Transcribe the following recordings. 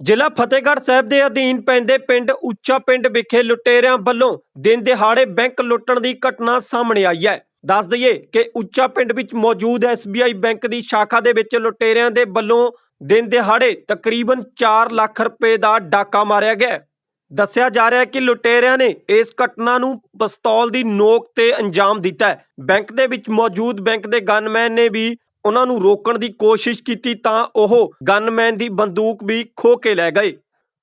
ਜ਼ਿਲ੍ਹਾ ਫਤਿਹਗੜ੍ਹ ਸਾਹਿਬ ਦੇ ਅਧੀਨ ਪੈਂਦੇ ਪਿੰਡ ਉੱਚਾ ਪਿੰਡ ਵਿਖੇ ਲੁਟੇਰਿਆਂ ਵੱਲੋਂ ਦਿਨ ਦਿਹਾੜੇ ਬੈਂਕ ਲੁੱਟਣ ਦੀ ਘਟਨਾ ਸਾਹਮਣੇ ਆਈ ਹੈ। ਦੱਸ ਦਈਏ ਕਿ ਉੱਚਾ ਪਿੰਡ ਵਿੱਚ ਮੌਜੂਦ SBI ਬੈਂਕ ਦੀ ਸ਼ਾਖਾ ਦੇ ਵਿੱਚ ਲੁਟੇਰਿਆਂ ਦੇ ਵੱਲੋਂ ਦਿਨ ਦਿਹਾੜੇ ਤਕਰੀਬਨ 4 ਲੱਖ ਰੁਪਏ ਦਾ ਡਾਕਾ ਮਾਰਿਆ ਗਿਆ ਦੱਸਿਆ ਜਾ ਰਿਹਾ ਹੈ ਕਿ ਲੁਟੇਰਿਆਂ ਨੇ ਇਸ ਘਟਨਾ ਨੂੰ ਪਿਸਤੌਲ ਦੀ ਨੋਕ ਤੇ ਅੰਜਾਮ ਦਿੱਤਾ ਹੈ। ਬੈਂਕ ਦੇ ਵਿੱਚ ਮੌਜੂਦ ਬੈਂਕ ਦੇ ਗਨਮੈਨ ਨੇ ਵੀ ਉਹਨਾਂ ਨੂੰ ਰੋਕਣ ਦੀ ਕੋਸ਼ਿਸ਼ ਕੀਤੀ ਤਾਂ ਉਹ ਗਨਮੈਨ ਦੀ ਬੰਦੂਕ ਵੀ ਖੋ ਕੇ ਲੈ ਗਏ।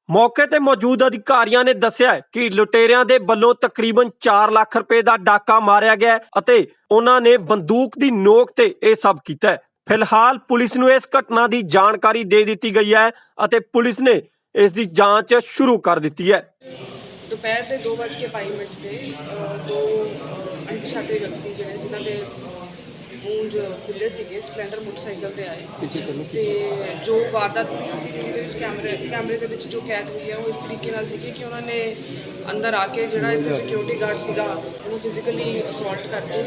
ਮੌਕੇ ਤੇ ਮੌਜੂਦ ਅਧਿਕਾਰੀਆਂ ਨੇ ਦੱਸਿਆ ਕਿ ਲੁਟੇਰਿਆਂ ਦੇ ਵੱਲੋਂ ਤਕਰੀਬਨ 4 ਲੱਖ ਰੁਪਏ ਦਾ ਡਾਕਾ ਮਾਰਿਆ ਗਿਆ ਅਤੇ ਉਹਨਾਂ ਨੇ ਬੰਦੂਕ ਦੀ ਨੋਕ ਤੇ ਇਹ ਸਭ ਕੀਤਾ ਫਿਲਹਾਲ ਪੁਲਿਸ ਨੂੰ ਇਸ ਘਟਨਾ ਦੀ ਜਾਣਕਾਰੀ ਦੇ ਦਿੱਤੀ ਗਈ ਹੈ ਅਤੇ ਪੁਲਿਸ ਨੇ ਇਸ ਦੀ ਜਾਂਚ ਸ਼ੁਰੂ ਕਰ ਦਿੱਤੀ ਹੈ। ਦੁਪਹਿਰ ਦੇ 2:05 ਮਿੰਟ ਤੇ ਦੋ ਅ, ਵਿਅਕਤੀ ਜਿਹੜੇ ਜਿਨ੍ਹਾਂ ਦੇ ਗੂੰਜ ਖੁੱਲੇ ਸੀਗੇ ਸਪਲੈਂਡਰ ਮੋਟਰਸਾਈਕਲ ਤੇ ਆਏ। ਤੇ ਜੋ ਵਾਰਦਾਤ ਸੀਸੀਟੀਵੀ ਦੇ ਵਿੱਚ ਕੈਮਰੇ ਕੈਮਰੇ ਦੇ ਵਿੱਚ ਜੋ ਕੈਦ ਹੋਈ ਹੈ ਉਹ ਇਸ ਤਰੀਕੇ ਨਾਲ ਸੀਗੀ ਕਿ ਉਹਨਾਂ ਨੇ ਅੰਦਰ ਆ ਕੇ ਜਿਹੜਾ ਇੱਥੇ ਸਿਕਿਉਰਿਟੀ ਗਾਰਡ ਸੀਗਾ ਉਹਨੂੰ ਫਿਜ਼ੀਕਲੀ ਅਸੌਲਟ ਕਰਕੇ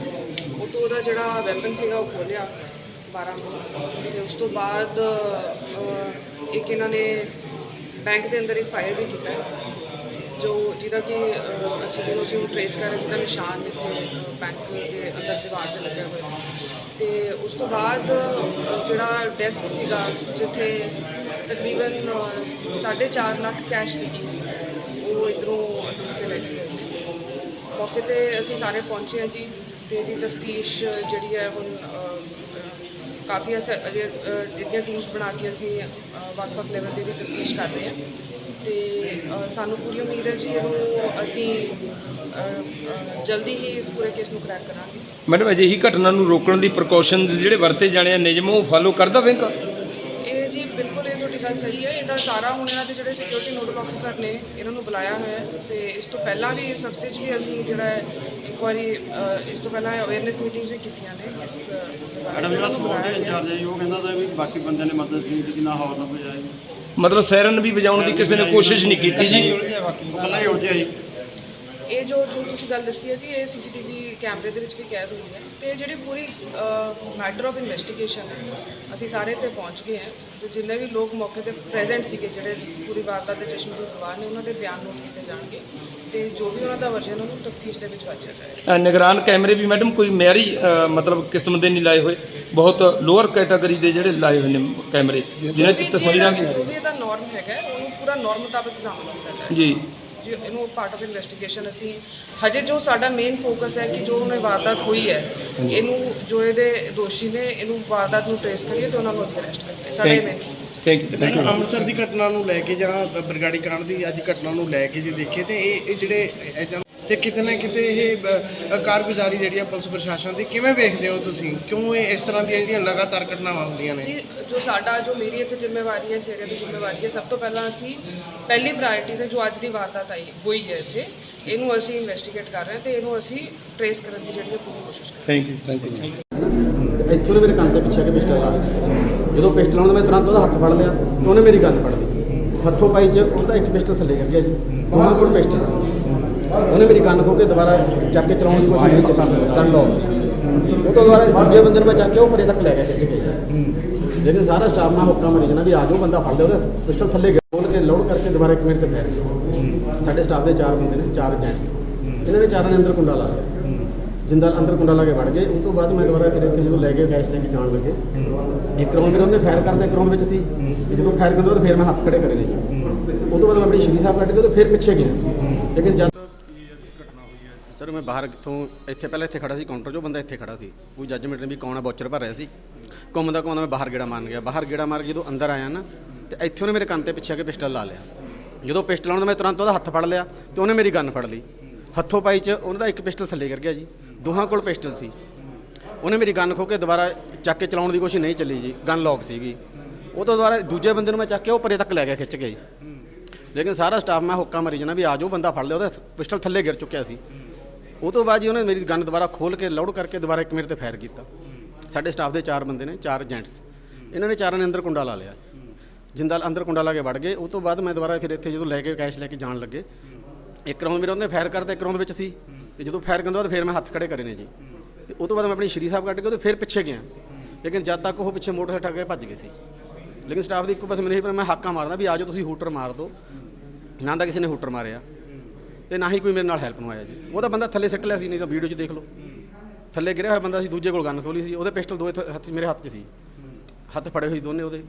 ਉਹ ਤੋਂ ਉਹਦਾ ਜਿਹੜਾ ਵੈਪਨ ਸੀਗਾ ਉਹ ਖੋਲਿਆ 12 ਨੂੰ ਤੇ। ਉਸ ਤੋਂ ਬਾਅਦ ਇੱਕ ਇਹਨਾਂ ਨੇ ਬੈਂਕ ਦੇ ਅੰਦਰ ਇੱਕ ਫਾਇਰ ਵੀ ਕੀਤਾ। ਜੋ ਜਿਹਦਾ ਕਿ ਅਸੀਂ ਜਿਹਨੂੰ ਅਸੀਂ ਟ੍ਰੇਸ ਕਰ ਰਹੇ ਜਿਹਦਾ ਨਿਸ਼ਾਨ ਇੱਥੇ ਬੈਂਕ ਦੇ ਅੰਦਰ ਦੀਵਾਰ ਤੇ ਲੱਗਿਆ ਹੋਇਆ ਹੈ। ਤੇ ਉਸ ਤੋਂ ਬਾਅਦ ਜਿਹੜਾ ਡੈਸਕ ਸੀਗਾ ਜਿੱਥੇ ਤਕਰੀਬਨ ਅਹ, ਸਾਢੇ ਚਾਰ ਲੱਖ ਕੈਸ਼ ਸੀਗੀ ਉਹ ਇਧਰੋਂ ਕੇ ਲੈ ਕੇ ਗਏ ਮੌਕੇ ਤੇ ਅਸੀਂ ਸਾਰੇ ਪਹੁੰਚੇ ਹਾਂ ਜੀ ਤੇ ਇਹਦੀ ਤਫਤੀਸ਼ ਜਿਹੜੀ ਹੈ ਹੁਣ ਕਾਫੀ ਅਸ ਅਜੇ ਅਹ, ਜਿਹੜੀਆਂ ਟੀਮਸ ਬਣਾ ਕੇ ਅਸੀਂ ਵੱਖ-ਵੱਖ ਲੈਵਲ ਤੇ ਇਹਦੀ ਤਫਤੀਸ਼ ਕਰ ਰਹੇ ਹਾਂ ਤੇ ਸਾਨੂੰ ਪੂਰੀ ਉਮੀਦ ਹੈ ਜੀ ਇਹਨੂੰ ਅਸੀਂ ਜਲਦੀ ਹੀ ਇਸ ਪੂਰੇ ਕੇਸ ਨੂੰ ਕਰੈਕ ਕਰਾਂਗੇ ਮੈਡਮ ਅਜਿਹੀ ਘਟਨਾ ਨੂੰ ਰੋਕਣ ਦੀ ਪ੍ਰੀਕਾਸ਼ਨਸ ਜਿਹੜੇ ਵਰਤੇ ਜਾਣੇ ਆ ਨਿਯਮ ਉਹ ਫਾਲੋ ਕਰਦਾ ਬੈਂਕ ਇਹ ਜੀ ਬਿਲਕੁਲ ਇਹ ਤੁਹਾਡੀ ਗੱਲ ਸਹੀ ਹੈ ਇਹਦਾ ਸਾਰਾ ਹੁਣ ਇਹਨਾਂ ਦੇ ਜਿਹੜੇ ਸਿਕਿਉਰਿਟੀ ਨੋਡਲ ਆਫੀਸਰ ਨੇ ਇਹਨਾਂ ਨੂੰ ਬੁਲਾਇਆ ਹੋਇਆ ਹੈ ਤੇ ਇਸ ਤੋਂ ਪਹਿਲਾਂ ਵੀ ਇਸ ਹਫ਼ਤੇ 'ਚ ਵੀ ਅਸੀਂ ਜਿਹੜਾ ਹੈ ਇੱਕ ਵਾਰੀ ਇਸ ਤੋਂ ਪਹਿਲਾਂ ਅਵੇਅਰਨੈਸ ਮੀਟਿੰਗਸ ਵੀ ਕੀਤੀਆਂ ਨੇ ਇਸ। ਮੈਡਮ ਜਿਹੜਾ ਸਪੋਰਟ। ਇੰਚਾਰਜ ਹੈ ਜੀ, ਉਹ ਕਹਿੰਦਾ ਤਾਂ ਵੀ ਬਾਕੀ ਬੰਦਿਆਂ ਨੇ ਮਦਦ ਕੀਤੀ ਕਿ ਨਾ ਹੋਰ ਨਾ ਬਜਾਏ ਮਤਲਬ ਸੈਰਨ ਵੀ ਵਜਾਉਣ ਦੀ ਕਿਸੇ ਨੇ ਕੋਸ਼ਿਸ਼ ਨਹੀਂ ਕੀਤੀ ਜੀ। ਇਹ ਜੋ ਜੋ ਤੁਸੀਂ ਗੱਲ ਦੱਸੀ ਹੈ ਜੀ ਇਹ ਸੀਸੀਟੀਵੀ ਕੈਮਰੇ ਦੇ ਵਿੱਚ ਵੀ ਕੈਦ ਹੋਈ ਹੈ ਤੇ ਜਿਹੜੀ ਪੂਰੀ ਮੈਟਰ ਆਫ ਇਨਵੈਸਟੀਗੇਸ਼ਨ ਹੈ ਅਸੀਂ ਸਾਰੇ ਤੇ ਪਹੁੰਚ ਗਏ ਹਾਂ ਤੇ ਜਿੰਨੇ ਵੀ ਲੋਕ ਮੌਕੇ ਤੇ ਪ੍ਰੈਜ਼ੈਂਟ ਸੀਗੇ ਜਿਹੜੇ ਪੂਰੀ ਵਾਰਦਾਤ ਦੇ ਚਸ਼ਮਦੀਦ ਗਵਾਹ ਨੇ ਉਹਨਾਂ ਦੇ ਬਿਆਨ ਨੋਟ ਕੀਤੇ ਜਾਣਗੇ ਤੇ ਜੋ ਵੀ ਉਹਨਾਂ ਦਾ ਵਰਜਨ ਉਹਨੂੰ ਤਫਤੀਸ਼ ਦੇ ਵਿੱਚ ਵਾਚਿਆ ਜਾਏਗਾ। ਨਿਗਰਾਨ ਕੈਮਰੇ ਵੀ ਮੈਡਮ ਕੋਈ ਮਿਆਰੀ ਮਤਲਬ ਕਿਸਮ ਦੇ ਨਹੀਂ ਲਾਏ ਹੋਏ ਬਹੁਤ ਲੋਅਰ ਕੈਟਾਗਰੀ ਦੇ ਜਿਹੜੇ ਲਾਏ ਹੋਏ ਨੇ ਕੈਮਰੇ ਜਿਨ੍ਹਾਂ 'ਚ ਤਸਵੀਰਾਂ ਵੀ ਜੋ ਵੀ ਇਹਦਾ ਨਾਰਮ ਹੈਗਾ ਉਹਨੂੰ ਪੂਰਾ ਨਾਰਮ ਮੁਤਾਬਕ ਇਗਜ਼ਾਮ ਕੀਤਾ ਜਾਏਗਾ। ਜੀ ਜੀ। ਇਹਨੂੰ ਪਾਰਟ ਆਫ ਇਨਵੈਸਟੀਗੇਸ਼ਨ ਅਸੀਂ ਹਜੇ ਜੋ ਸਾਡਾ ਮੇਨ ਫੋਕਸ ਹੈ ਕਿ ਜੋ ਉਹਨੇ ਵਾਰਦਾਤ ਹੋਈ ਹੈ ਇਹਨੂੰ ਜੋ ਇਹਦੇ ਦੋਸ਼ੀ ਨੇ ਇਹਨੂੰ ਵਾਰਦਾਤ ਨੂੰ ਟ੍ਰੇਸ ਕਰੀਏ ਤੇ ਉਹਨਾਂ ਨੂੰ ਅਸੀਂ ਅਰੈਸਟ ਕਰੀਏ। ਸਾਡਾ ਮੇਨ ਫੋਕਸ ਹੈ। Thank you thank you Amritsar ਦੀ ਘਟਨਾ ਨੂੰ ਲੈ ਕੇ ਜਾਂ ਬਰਗਾੜੀ ਕਾਂਡ ਦੀ ਅੱਜ ਘਟਨਾ ਨੂੰ ਲੈ ਕੇ ਜੇ ਦੇਖੇ ਤੇ ਇਹ ਜਿਹੜੇ ਤੇ ਕਿਤੇ ਨਾ ਕਿਤੇ ਇਹ ਬ- ਕਾਰਗੁਜ਼ਾਰੀ ਜਿਹੜੀ ਆ ਪੁਲਿਸ ਪ੍ਰਸ਼ਾਸਨ ਦੀ ਕਿਵੇਂ ਵੇਖਦੇ ਹੋ ਤੁਸੀਂ? ਕਿਉਂ ਇਹ ਇਸ ਤਰ੍ਹਾਂ ਦੀਆਂ ਜਿਹੜੀਆਂ ਲਗਾਤਾਰ ਘਟਨਾਵਾਂ ਹੁੰਦੀਆਂ ਨੇ? ਜੀ ਜੋ ਸਾਡਾ ਜੋ ਮੇਰੀ ਇੱਥੇ ਜ਼ਿੰਮੇਵਾਰੀ ਹੈ ਸ਼ੇਰੇ ਦੀ ਜ਼ਿੰਮੇਵਾਰੀ ਹੈ ਸਭ ਤੋਂ ਪਹਿਲਾਂ ਅਸੀਂ ਪਹਿਲੀ ਪ੍ਰਾਇੋਰਟੀ ਤੇ ਜੋ ਅੱਜ ਦੀ ਵਾਰਦਾਤ ਆਈ ਹੋਈ ਹੈ ਇੱਥੇ ਇਹਨੂੰ ਅਸੀਂ ਇਨਵੈਸਟੀਗੇਟ ਕਰ ਰਹੇ ਹਾਂ ਤੇ ਇਹਨੂੰ ਅਸੀਂ ਟ੍ਰੇਸ ਕਰਨ ਦੀ ਜਿਹੜੀ ਹੈ ਪੂਰੀ ਕੋਸ਼ਿਸ਼ ਕਰ ਰਹੇ ਹਾਂ। ਥੈਂਕ ਯੂ ਥੈਂਕ ਯੂ ਇੱਥੋਂ ਦੇ ਮੇਰੇ ਕੰਨ ਤੇ ਪਿੱਛੇ ਕੇ ਪਿਸਟਲ ਲਾ ਦਿੱਤਾ ਜਦੋਂ ਪਿਸਟਲ ਆਉਂਦਾ ਮੈਂ ਤੁਰੰਤ ਉਹਦਾ ਹੱਥ ਫੜ ਲਿਆ ਤੇ ਉਹਨੇ ਮੇਰੀ ਗੱਲ ਫੜ ਲਈ। ਹੱਥੋਂ ਪਾਈ ਚ ਉਹਦਾ ਇੱਕ ਪਿਸਟਲ ਥੱਲੇ ਕਰ ਗਿਆ ਜੀ। ਉਹਨਾਂ ਕੋਲ ਪਿਸਟਲ ਸੀ ਉਹਨੇ ਮੇਰੀ ਕੰਨ ਖੋ ਕੇ ਦੁਬਾਰਾ ਚੱਕ ਕੇ ਚਲਾਉਣ ਦੀ ਕੋਸ਼ਿਸ਼ ਕੀਤੀ। ਕੰਨ ਲੌਕ ਉਹ ਤੋਂ ਦੁਬਾਰਾ ਦੂਜੇ ਬੰਦੇ ਨੂੰ ਮੈਂ ਚੱਕ ਕੇ ਉਹ ਪਰੇ ਤੱਕ ਲੈ ਗਿਆ ਖਿੱਚ ਕੇ। ਲੇਕਿਨ ਸਾਰਾ ਸਟਾਫ ਨਾਲ ਹੁਕਮ ਮਰੀ ਜਣਾ ਵੀ ਆ ਜਾਓ, ਬੰਦਾ ਫੜ ਲਿਆ ਉਹਦਾ ਪਿਸਟਲ ਥੱਲੇ ਗਿਆ ਖੋਲ ਕੇ ਲੋਡ ਕਰਕੇ ਦੁਬਾਰਾ ਇੱਕ ਮਿੰਟ ਤੇ ਫੈਰ ਗਿਆ ਸਾਡੇ ਸਟਾਫ ਦੇ ਚਾਰ ਬੰਦੇ ਨੇ, ਚਾਰ ਏਜੰਟ ਇਹਨਾਂ ਨੇ ਚਾਰਾਂ ਨੇ ਅੰਦਰ ਕੁੰਡਾ ਲਾ ਲਿਆ। ਜਿੰਦਾ ਅੰਦਰ ਕੁੰਡਾ ਲਾ ਕੇ ਵੜ ਗਏ। ਉਸ ਤੋਂ ਬਾਅਦ ਮੈਂ ਦੁਬਾਰਾ ਫਿਰ ਇੱਥੇ ਜਦੋਂ ਲੈ ਕੇ ਕੈਸ਼ ਲੈ ਕੇ ਜਾਣ ਲੱਗੇ। ਇੱਕ ਰੌਂਦ ਮੇਰੇ ਉਹਦੇ ਫਾਇਰ ਕਰਦੇ ਕਰਾਉਣ ਵਿੱਚ ਸੀ। ਜਦੋਂ ਫਾਇਰ ਕਰਦੇ ਤਾਂ ਫਿਰ ਮੈਂ ਹੱਥ ਖੜੇ ਕਰੇ। ਨੇ ਉਹ ਤੋਂ ਬਾਅਦ ਮੈਂ ਆਪਣੀ ਸ਼੍ਰੀ ਸਾਹਿਬ ਕੱਢ ਕੇ ਉਹ ਫਿਰ ਪਿੱਛੇ ਗਿਆ। ਲੇਕਿਨ ਜਦ ਸਰ ਮੈਂ ਬਾਹਰ ਕਿੱਥੋਂ, ਇੱਥੇ ਪਹਿਲਾਂ ਇੱਥੇ ਖੜਾ ਸੀ ਕਾਊਂਟਰ 'ਚੋਂ ਬੰਦਾ ਇੱਥੇ ਖੜਾ ਸੀ। ਕੋਈ ਜੱਜਮੈਂਟ ਨੇ ਵੀ ਕੌਣ ਆ ਬੌਚਰ ਭਰ ਰਿਹਾ ਸੀ। ਘੁੰਮਦਾ ਘੁੰਮਦਾ ਮੈਂ ਬਾਹਰ ਗੇੜਾ ਮਾਰਨ ਗਿਆ। ਬਾਹਰ ਗੇੜਾ ਮਾਰ ਕੇ ਜਦੋਂ ਅੰਦਰ ਆਇਆ ਨਾ, ਤੇ ਇੱਥੇ ਉਹਨੇ ਮੇਰੇ ਕੰਨ ਤੇ ਪਿੱਛੇ ਆ ਕੇ ਪਿਸਟਲ ਲਾ ਲਿਆ। ਜਦੋਂ ਪਿਸਟਲ ਆਉਣ ਦਾ ਮੈਂ ਤੁਰੰਤ ਉਹਦਾ ਹੱਥ ਫੜ ਲਿਆ ਤੇ ਉਹਨੇ ਮੇਰੀ ਗਨ ਫੜ ਲਈ। ਹੱਥੋਂ ਪਾਈ 'ਚ ਉਹਨਾਂ ਦਾ ਇੱਕ ਪਿਸਟਲ ਥੱਲੇ ਗਿਰ ਗਿਆ ਜੀ। ਦੋਹਾਂ ਕੋਲ ਪਿਸਟਲ ਸੀ। ਉਹਨੇ ਮੇਰੀ ਗਨ ਖੋ ਕੇ ਦੁਬਾਰਾ ਚੱਕ ਕੇ ਚਲਾਉਣ ਦੀ ਕੋਸ਼ਿਸ਼ ਨਹੀਂ ਚੱਲੀ ਜੀ। ਗਨ ਲੌਕ ਸੀਗੀ। ਉਹ ਤੋਂ ਦੁਬਾਰਾ ਦੂਜੇ ਬੰਦੇ ਨੂੰ ਮੈਂ ਚੱਕ ਕੇ ਉਹ ਪਰੇ ਤੱਕ ਲੈ ਗਿਆ, ਖਿੱਚ ਕੇ ਜੀ। ਲੇਕਿਨ ਸਾਰਾ ਸਟਾਫ ਮੈਂ ਹੁੱਕਾ ਮਾਰੀ ਜਾਣਾ ਵੀ ਆ ਜਾਓ, ਬੰਦਾ ਫੜ ਲਿਆ, ਉਹਦਾ ਪਿਸਟਲ ਥੱਲੇ ਗਿਰ ਚੁੱਕਿਆ ਸੀ। ਉਹ ਤੋਂ ਬਾਅਦ ਜੀ ਉਹਨੇ ਮੇਰੀ ਗਨ ਦੁਬਾਰਾ ਖੋਲ ਕੇ ਲੋਡ ਕਰਕੇ ਦੁਬਾਰਾ ਇੱਕ ਮੇਰੇ ਤੇ ਫਾਇਰ ਕੀਤਾ। ਸਾਡੇ ਸਟਾਫ ਦੇ ਚਾਰ ਬੰਦੇ ਨੇ, ਚਾਰ ਏਜੰਟਸ ਇਹਨਾਂ ਨੇ ਚਾਰਾਂ ਨੇ ਅੰਦਰ ਕੁੰਡਾ ਲਾ ਲਿਆ। ਜਿੰਦਾ ਅੰਦਰ ਕੁੰਡਾ ਲਾ ਕੇ ਵੜ ਗਏ। ਉਹ ਤੋਂ ਬਾਅਦ ਮੈਂ ਦੁਬਾਰਾ ਫਿਰ ਇੱਥੇ ਜਦੋਂ ਲੈ ਕੇ ਕੈਸ਼ ਲੈ ਕੇ ਜਾਣ ਲੱਗੇ, ਇੱਕ ਰੌਂਦ ਮੇਰੇ ਉਹਨੇ ਫਾਇਰ ਕਰਤਾ, ਇੱਕ ਰੌਂਦ ਵਿੱਚ ਸੀ। ਤੇ ਜਦੋਂ ਫਾਇਰ ਕਰਨ ਤੋਂ ਬਾਅਦ ਫਿਰ ਮੈਂ ਹੱਥ ਖੜੇ ਕਰੇ ਨੇ ਜੀ। ਤੇ ਉਹ ਤੋਂ ਬਾਅਦ ਮੈਂ ਆਪਣੀ ਸ਼੍ਰੀ ਸਾਹਿਬ ਕੱਢ ਕੇ ਉਹਦੇ ਫਿਰ ਪਿੱਛੇ ਗਿਆ। ਲੇਕਿਨ ਜਦ ਤੱਕ ਉਹ ਪਿੱਛੇ ਮੋਟਰਸਾਈਕਲ ਠੱਗ ਕੇ ਭੱਜ ਗਏ ਸੀ। ਲੇਕਿਨ ਸਟਾਫ ਦੀ ਇੱਕੋ ਪਾਸੇ ਮੈਨੂੰ ਇਹ ਮੈਂ ਹਾਕਾਂ ਮਾਰਦਾ ਵੀ ਆਜੋ ਤੁਸੀਂ ਹੂਟਰ ਮਾਰ ਦਿਓ ਨਾ ਤਾਂ ਕਿਸੇ ਨੇ ਹੂਟਰ ਮਾਰਿਆ। ਤੇ ਨਾ ਹੀ ਕੋਈ ਮੇਰੇ ਨਾਲ ਹੈਲਪ ਨੂੰ ਆਇਆ ਜੀ। ਉਹ ਤਾਂ ਬੰਦਾ ਥੱਲੇ ਸਿੱਟ ਲਿਆ ਸੀ, ਨਹੀਂ ਤਾਂ ਵੀਡੀਓ 'ਚ ਦੇਖ ਲਓ। ਥੱਲੇ ਗਿਰਿਆ ਹੋਇਆ ਬੰਦਾ ਸੀ, ਦੂਜੇ ਕੋਲ ਗਨ ਖੋਲੀ ਸੀ। ਉਹਦੇ ਪਿਸਟਲ ਦੋ ਹੱਥ ਮੇਰੇ ਹੱਥ 'ਚ ਸੀ। ਹੱਥ ਫੜੇ ਹੋਏ ਦੋਨੇ ਉਹਦੇ।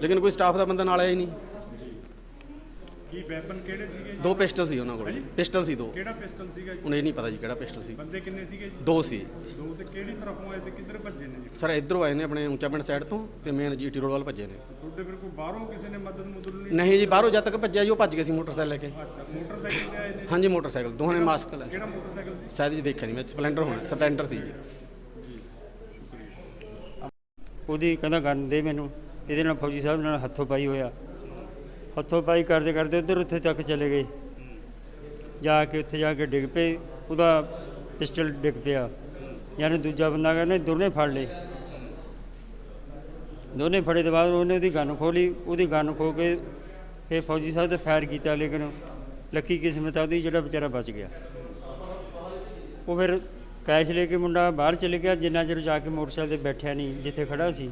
ਲੇਕਿਨ ਕੋਈ ਸਟਾਫ ਦਾ ਬੰਦਾ ਨਾਲ ਆਇਆ ਹੀ ਨਹੀਂ। ਕੀ ਵੈਪਨ ਕਿਹੜੇ ਸੀਗੇ ਦੋ ਪਿਸਟਲ ਸੀ ਉਹਨਾਂ ਕੋਲ ਪਿਸਟਲ ਸੀ ਦੋ। ਕਿਹੜਾ ਪਿਸਟਲ ਸੀਗਾ ਜੀ? ਹੁਣ ਇਹ ਨਹੀਂ ਪਤਾ ਜੀ ਕਿਹੜਾ ਪਿਸਟਲ ਸੀ। ਬੰਦੇ ਕਿੰਨੇ ਸੀਗੇ ਜੀ? ਦੋ ਸੀ। ਦੋ ਤੇ ਕਿਹੜੀ ਤਰਫੋਂ ਆਏ ਤੇ ਕਿੱਧਰ ਭੱਜੇ ਨੇ ਜੀ? ਸਰ ਇਧਰੋਂ ਆਏ ਨੇ ਆਪਣੇ ਉੱਚਾ ਪਿੰਡ ਸਾਈਡ ਤੋਂ ਤੇ ਮੇਨ ਜੀਟੀ ਰੋਡ ਵੱਲ ਭੱਜੇ ਨੇ। ਤੁਹਾਡੇ ਫਿਰ ਕੋਈ ਬਾਹਰੋਂ ਕਿਸੇ ਨੇ ਮਦਦ ਮੁਦਦ ਨਹੀਂ ਨਹੀਂ ਜੀ ਬਾਹਰੋਂ ਜਦ ਤੱਕ ਭੱਜਿਆ ਜੀ ਉਹ ਭੱਜ ਗਏ ਸੀ ਮੋਟਰਸਾਈਕਲ ਲੈ ਕੇ। ਅੱਛਾ ਮੋਟਰਸਾਈਕਲ ਤੇ ਆਏ ਨੇ ਹਾਂਜੀ ਮੋਟਰਸਾਈਕਲ। ਦੋਹਾਂ ਨੇ ਮਾਸਕ ਲਾਇਆ ਸੀ ਕਿਹੜਾ ਮੋਟਰਸਾਈਕਲ ਸੀ? ਸ਼ਾਇਦ ਜੀ ਦੇਖਿਆ ਨਹੀਂ ਮੈਂ ਸਪਲੈਂਡਰ ਹੋਣਾ ਸਪਲੈਂਡਰ ਸੀ ਜੀ। ਉਹਦੀ ਕਹਿੰਦਾ ਕਰਨ ਦੇ ਮੈਨੂੰ? ਇਹਦੇ ਨਾਲ ਫੌਜੀ ਸਾਹਿਬ ਨਾਲ ਹੱਥੋਂ ਪਾਈ ਹੋਇਆ। ਹੱਥੋਂ ਪਾਈ ਕਰਦੇ ਕਰਦੇ ਉਧਰ ਉੱਥੇ ਤੱਕ ਚਲੇ ਗਏ। ਜਾ ਕੇ ਉੱਥੇ ਜਾ ਕੇ ਡਿੱਗ ਪਏ, ਉਹਦਾ ਪਿਸਟਲ ਡਿੱਗ ਪਿਆ। ਯਾਨੀ ਦੂਜਾ ਬੰਦਾ ਕਹਿੰਦਾ ਦੋਨੇ ਫੜ ਲਏ। ਦੋਨੇ ਫੜੇ ਤੋਂ ਬਾਅਦ ਉਹਨੇ ਉਹਦੀ ਗਨ ਖੋਲੀ ਉਹਦੀ ਗਨ ਖੋ ਕੇ ਫਿਰ ਫੌਜੀ ਸਾਹਿਬ ਤੇ ਫਾਇਰ ਕੀਤਾ, ਲੇਕਿਨ ਲੱਕੀ ਕਿਸਮਤ ਆ ਉਹਦੀ, ਜਿਹੜਾ ਵਿਚਾਰਾ ਬਚ ਗਿਆ। ਉਹ ਫਿਰ ਕੈਸ਼ ਲੈ ਕੇ ਮੁੰਡਾ ਬਾਹਰ ਚਲੇ ਗਿਆ, ਜਿੰਨਾ ਚਿਰ ਜਾ ਕੇ ਮੋਟਰਸਾਈਕਲ ਤੇ ਬੈਠਿਆ ਨਹੀਂ, ਜਿੱਥੇ ਖੜਾ ਸੀ,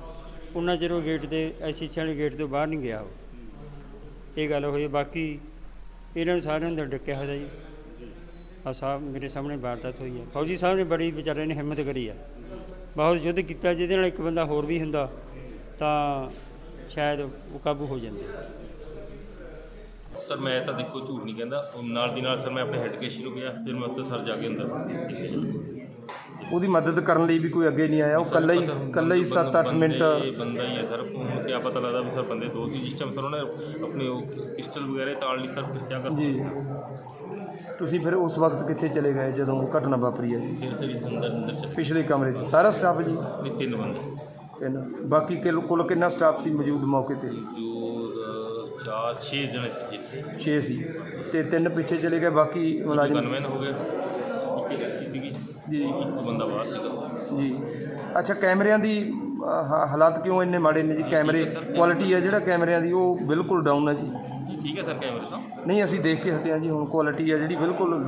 ਉਹਨਾਂ ਚਿਰ ਉਹ ਗੇਟ ਤੇ ਐਸੀ ਵਾਲੇ ਗੇਟ ਤੋਂ ਬਾਹਰ ਨਹੀਂ ਗਿਆ ਉਹ। ਇਹ ਗੱਲ ਹੋਈ, ਬਾਕੀ ਇਹਨਾਂ ਨੂੰ ਸਾਰਿਆਂ ਨੂੰ ਅੰਦਰ ਡੱਕਿਆ ਹੋਇਆ ਜੀ। ਆ ਸਾਹਿਬ ਮੇਰੇ ਸਾਹਮਣੇ ਵਾਰਦਾਤ ਹੋਈ ਹੈ। ਫੌਜੀ ਸਾਹਿਬ ਨੇ ਬੜੀ ਵਿਚਾਰੇ ਨੇ ਹਿੰਮਤ ਕਰੀ ਹੈ ਬਹੁਤ ਯੁੱਧ ਕੀਤਾ, ਜਿਹਦੇ ਨਾਲ ਇੱਕ ਬੰਦਾ ਹੋਰ ਵੀ ਹੁੰਦਾ, ਤਾਂ ਸ਼ਾਇਦ ਉਹ ਕਾਬੂ ਹੋ ਜਾਂਦੇ। ਸਰ, ਮੈਂ ਤਾਂ ਦੇਖੋ ਝੂਠ ਨਹੀਂ ਕਹਿੰਦਾ। ਨਾਲ ਦੀ ਨਾਲ ਸਰ, ਮੈਂ ਆਪਣੇ ਹੈੱਡ ਕੇਸ਼ ਨੂੰ ਗਿਆ ਫਿਰ ਮੈਂ ਉੱਥੇ ਸਰ ਜਾ ਕੇ ਅੰਦਰ। ਉਹਦੀ ਮਦਦ ਕਰਨ ਲਈ ਵੀ ਕੋਈ ਅੱਗੇ ਨਹੀਂ ਆਇਆ ਉਹ ਇਕੱਲਾ ਹੀ ਇਕੱਲਾ ਹੀ 7-8 ਮਿੰਟ ਬੰਦੇ- ਬੰਦਾ ਹੀ ਹੈ ਸਰ ਹੁਣ ਕਿਆ ਪਤਾ ਲੱਗਦਾ ਵੀ ਸਰ ਬੰਦੇ ਦੋ ਸੀ ਜਿਸ ਟਾਈਮ ਸਰ ਉਹਨੇ ਆਪਣੇ ਉਹ ਪਿਸਟਲ ਵਗੈਰਾ ਤਾਲ ਲਈ ਸਰ ਫਿਰ ਕਿਆ ਕਰ ਜੀ। ਸਕਦੇ ਤੁਸੀਂ ਫਿਰ ਉਸ ਵਕਤ ਕਿੱਥੇ ਚਲੇ ਗਏ ਜਦੋਂ ਘਟਨਾ ਵਾਪਰੀ ਹੈ? ਜੀ ਫਿਰ ਸਰ ਅੰਦਰ ਅੰਦਰ ਚਲੇ ਪਿਛਲੇ ਕਮਰੇ 'ਚ। ਸਾਰਾ ਸਟਾਫ ਜੀ? ਨਹੀਂ ਤਿੰਨ ਬੰਦੇ। ਤਿੰਨ। ਬਾਕੀ ਕਿਲ- ਕੁੱਲ ਕਿੰਨਾ ਸਟਾਫ ਸੀ ਮੌਜੂਦ ਮੌਕੇ ਤੇ? ਜੋ ਅਹ, ਚਾਰ ਛੇ ਜਣੇ ਸੀ ਇੱਥੇ। 6 ਸੀ। ਤੇ ਤਿੰਨ ਪਿੱਛੇ ਚਲੇ ਗਏ ਬਾਕੀ ਮੁਲਾਜ਼ਮ ਹੋ ਗਏ ਸੀਗੀ ਜੀ ਇੱਕ ਬੰਦਾ ਬਾਹਰ ਸੀਗਾ। ਜੀ। ਅੱਛਾ ਕੈਮਰਿਆਂ ਦੀ ਅਹ, ਹਾ- ਹਾਲਾਤ ਕਿਉਂ ਇੰਨੇ ਮਾੜੇ ਨੇ ਜੀ? ਕੈਮਰੇ ਕੁਆਲਿਟੀ ਹੈ ਜਿਹੜਾ ਕੈਮਰਿਆਂ ਦੀ ਉਹ ਬਿਲਕੁਲ ਡਾਊਨ ਹੈ ਜੀ। ਠੀਕ ਹੈ ਸਰ ਕੈਮਰੇ ਤਾਂ। ਨਹੀਂ ਅਸੀਂ ਦੇਖ ਕੇ ਹਟੇ ਹਾਂ ਜੀ ਹੁਣ ਕੁਆਲਿਟੀ ਹੈ ਜਿਹੜੀ ਬਿਲਕੁਲ low